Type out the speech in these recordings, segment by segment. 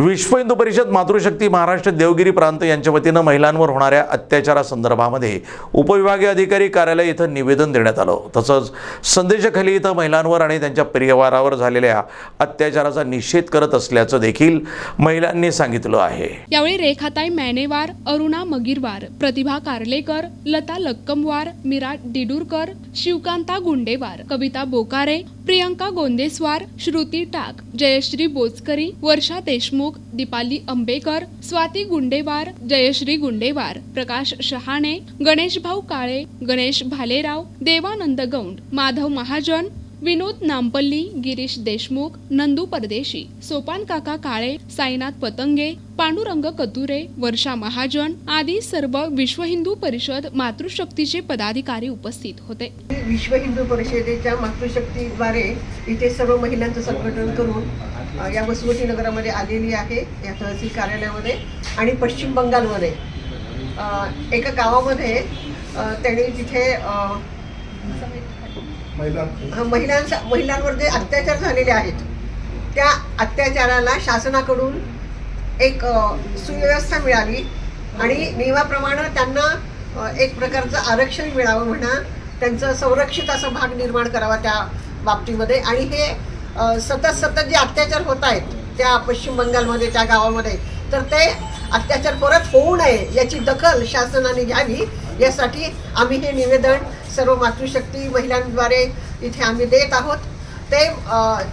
विश्व हिंदू परिषद मातृशक्ती महाराष्ट्र देवगिरी प्रांत यांच्या वतीनं महिलांवर होणाऱ्या अत्याचारासंदर्भामध्ये उपविभागीय अधिकारी कार्यालय इथं निवेदन देण्यात आलं. तसंच संदेशखाली इथं महिलांवर आणि त्यांच्या परिवारावर झालेल्या अत्याचाराचा निषेध करत असल्याचं देखील महिलांनी सांगितलं आहे. यावेळी रेखाताई मॅनेवार अरुणा मगीरवार प्रतिभा कार्लेकर लता लक्कमवार मीरा डिडूरकर शिवकांता गुंडेवार कविता बोकारे प्रियंका गोंदेस्वार श्रुती टाक जयश्री बोचकरी वर्षा देशमुख दीपाली अंबेकर स्वाती गुंडेवार जयश्री गुंडेवार प्रकाश शहाणे गणेशभाऊ काळे गणेश भालेराव देवानंद गौंड माधव महाजन विनोद नामपल्ली गिरीश देशमुख नंदू परदेशी सोपान काका काळे साईनाथ पतंगे पांडुरंग कतुरे वर्षा महाजन आदी सर्व विश्व हिंदू परिषद मातृशक्तीचे पदाधिकारी उपस्थित होते. विश्व हिंदू परिषदेच्या मातृशक्तीद्वारे इथे सर्व महिलांचं संघटन करून या वसुमती नगरामध्ये आलेली आहे या तहसील कार्यालयामध्ये आणि पश्चिम बंगालमध्ये. एका गावामध्ये त्यांनी तिथे महिलांचा. महिलांवर जे अत्याचार झालेले आहेत त्या अत्याचाराला शासनाकडून एक सुव्यवस्था मिळावी आणि नियमाप्रमाणे त्यांना एक प्रकारचं आरक्षण मिळावं म्हणा त्यांचं संरक्षित असा भाग निर्माण करावा त्या बाबतीमध्ये. आणि हे सतत सतत जे अत्याचार होत आहेत त्या पश्चिम बंगालमध्ये त्या गावामध्ये तर ते अत्याचार परत होऊ नये याची दखल शासनाने घ्यावी यासाठी आम्ही हे निवेदन सर्व मातृशक्ती महिलांद्वारे इथे आम्ही देत आहोत. ते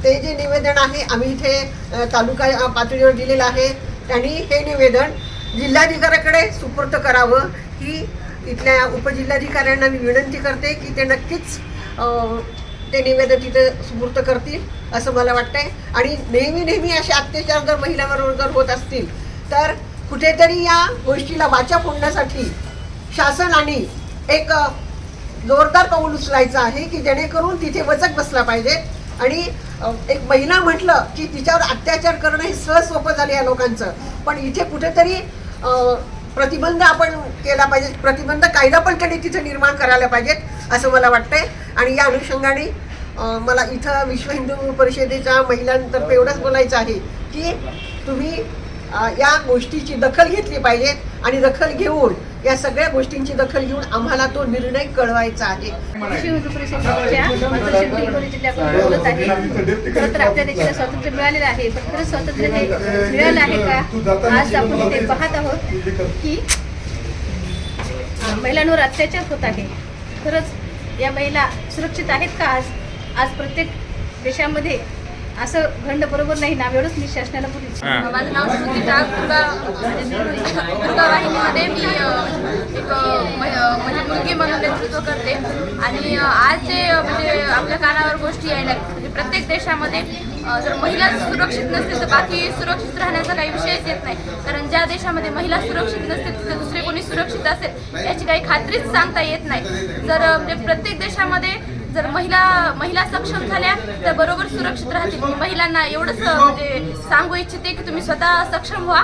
ते जे निवेदन आहे आम्ही इथे तालुका पातळीवर दिलेलं आहे. त्यांनी हे निवेदन जिल्हाधिकाऱ्याकडे सुपूर्त करावं. ही इथल्या उपजिल्हाधिकाऱ्यांना मी विनंती करते की ते नक्कीच ते निवेदन तिथे सुपूर्त करतील असं मला वाटतंय. आणि नेहमी नेहमी असे अत्याचार जर महिलांवर जर होत असतील तर कुठेतरी या गोष्टीला वाचा फोडण्यासाठी शासनाने एक जोरदार पाऊल उचलायचं आहे की जेणेकरून तिथे वचक बसला पाहिजे. आणि एक महिला म्हटलं की तिच्यावर अत्याचार करणं हे सहज सोपं झालं या लोकांचं. पण इथे कुठेतरी प्रतिबंध आपण केला पाहिजे. प्रतिबंध कायदा पण त्यांनी तिथे निर्माण करायला पाहिजेत असं मला वाटतंय. आणि या अनुषंगाने मला इथं विश्व हिंदू परिषदेच्या महिलांतर्फे एवढंच बोलायचं आहे की तुम्ही या गोष्टीची दखल घेतली पाहिजे आणि दखल घेऊन या सगळ्या गोष्टींची दखल घेऊन आम्हाला तो निर्णय कळवायचा आहे. तर आपल्या देशाला स्वातंत्र्य मिळालेलं आहे पण खरं स्वातंत्र्य हे मिळालं आहे का? आज आपण इथे पाहत आहोत की महिलांवर अत्याचार होत आहे. खरंच या महिला सुरक्षित आहेत का आज? आज प्रत्येक देशामध्ये असं घंड बरोबर नाही ना एवढंच मी शासनाला बोलू माझं नाव श्रुती टाक दुर्गा म्हणजे दुर्गा वाहिनीमध्ये मी अ, एक अ, म- अ, म्हणजे मुलगी म्हणून नेतृत्व करते. आणि आज जे म्हणजे आपल्या कानावर गोष्टी यायला म्हणजे प्रत्येक देशामध्ये जर महिला सुरक्षित नसतील तर बाकी सुरक्षित राहण्याचा काही विषयच येत नाही. कारण ज्या देशामध्ये महिला सुरक्षित नसतील तिथे दुसरे कोणी सुरक्षित असेल याची काही खात्रीच सांगता येत नाही. जर म्हणजे प्रत्येक देशामध्ये जर महिला महिला सक्षम झाल्या तर बरोबर सुरक्षित राहतील. मी महिलांना एवढंच म्हणजे सांगू इच्छिते की तुम्ही स्वतः सक्षम व्हा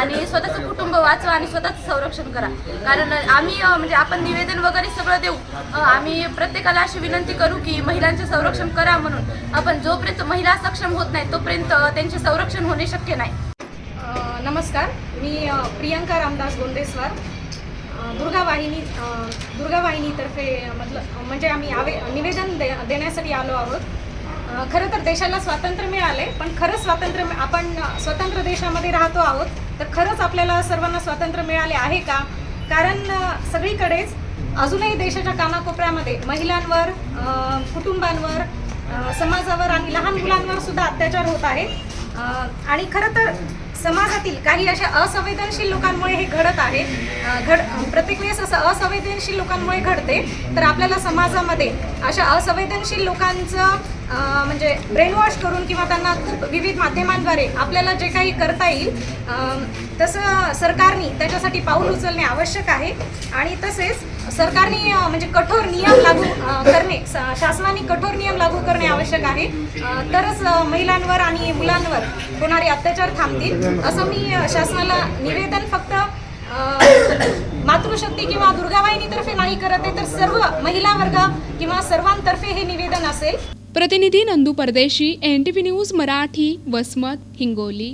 आणि स्वतःचं कुटुंब वाचवा आणि स्वतःचं संरक्षण करा. कारण आम्ही म्हणजे आपण निवेदन वगैरे सगळं देऊ. आम्ही प्रत्येकाला अशी विनंती करू की महिलांचे संरक्षण करा म्हणून. आपण जोपर्यंत महिला सक्षम होत नाही तोपर्यंत त्यांचे संरक्षण होणे शक्य नाही. नमस्कार. मी प्रियंका रामदास गोंदेस्वार. दुर्गा वाहिनी दुर्गा वाहिनीतर्फे मतलब म्हणजे आम्ही आवे निवेदन दे देण्यासाठी आलो आहोत. खरं तर देशाला स्वातंत्र्य मिळाले पण खरंच स्वातंत्र्य आपण स्वतंत्र देशामध्ये राहतो आहोत तर खरंच आपल्याला सर्वांना स्वातंत्र्य मिळाले आहे का? कारण सगळीकडेच अजूनही देशाच्या कानाकोपऱ्यामध्ये महिलांवर कुटुंबांवर समाजावर आणि लहान मुलांवर सुद्धा अत्याचार होत आहे. आणि खरं तर समाजातील काही अशा असंवेदनशील लोकांमुळे हे घडत आहे. घड प्रत्येक वेळेस असं असंवेदनशील लोकांमुळे घडते. तर आपल्याला समाजामध्ये अशा असंवेदनशील लोकांचं म्हणजे ब्रेन वॉश करून किंवा त्यांना खूप विविध माध्यमांद्वारे आपल्याला जे काही करता येईल तसं सरकारने त्याच्यासाठी पाऊल उचलणे आवश्यक आहे. आणि तसेच सरकारने म्हणजे कठोर नियम लागू करणे स- शासनाने कठोर नियम लागू करणे आवश्यक आहे. तरच महिलांवर आणि मुलांवर होणारे अत्याचार थांबतील असं मी शासनाला निवेदन फक्त मातृशक्ती किंवा दुर्गावाहिनीतर्फे नाही करत आहे तर सर्व महिला वर्ग किंवा सर्वांतर्फे हे निवेदन असेल. प्रतिनिधी Nandu Pardeshi N T V news Marathi Vasmat Hingoli.